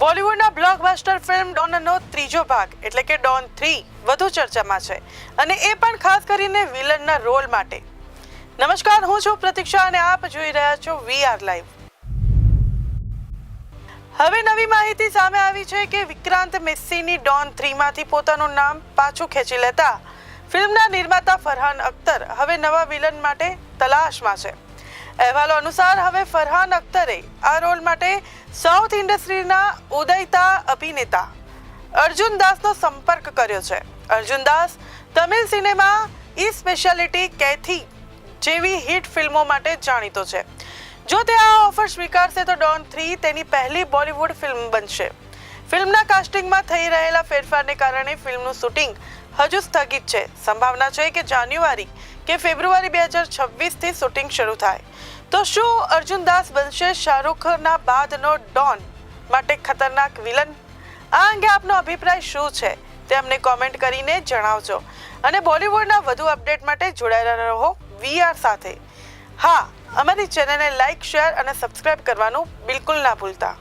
બોલિવૂડના blockbuster film ડોનનો ત્રીજો ભાગ, એટલે કે ડોન થ્રી, વધુ ચર્ચામાં છે. અને એ પણ ખાસ કરીને વિલનના રોલ માટે. નમસ્કાર, હું છું પ્રતીક્ષા અને આપ જોઈ રહ્યા છો વી આર લાઈવ. હવે નવી માહિતી સામે આવી છે કે વિક્રાંત મેસ્સીની ડોન થ્રીમાંથી પોતાનું નામ પાછું ખેંચી લેતા ફિલ્મના નિર્માતા ફરહાન અખ્તર હવે નવા વિલન માટે તલાશમાં છે. અહેવાલો અનુસાર હવે ફરહાન અખ્તરે આ રોલ માટે સાઉથ ઇન્ડસ્ટ્રીના ઉદયતા અભિનેતા અર્જુન દાસનો સંપર્ક કર્યો છે. અર્જુન દાસ તમિલ સિનેમા ઈ સ્પેશિયાલિટી કેથી જેવી હિટ ફિલ્મો માટે જાણીતો છે. જો તે આ ઓફર સ્વીકારશે તો ડોન થ્રી તેની પહેલી બોલિવૂડ ફિલ્મ બનશે. ફિલ્મના કાસ્ટિંગમાં થઈ રહેલા ફેરફારને કારણે ફિલ્મનું શૂટિંગ હજુ સ્થગિત છે. સંભાવના છે કે જાન્યુઆરી કે ફેબ્રુઆરી બે હજાર છવ્વીસથી શૂટિંગ શરૂ થાય. તો શું અર્જુન દાસ બનશે શાહરૂખના બાદનો ડોન? માટે ખતરનાક વિલન? આ અંગે આપનો અભિપ્રાય શું છે? તે અમને કોમેન્ટ કરીને જણાવજો. અને બોલિવૂડના વધુ અપડેટ માટે જોડાયેલા રહો વીઆર સાથે. હા, અમારી ચેનલને લાઈક શેર અને સબસ્ક્રાઇબ કરવાનું બિલકુલ ના ભૂલતા.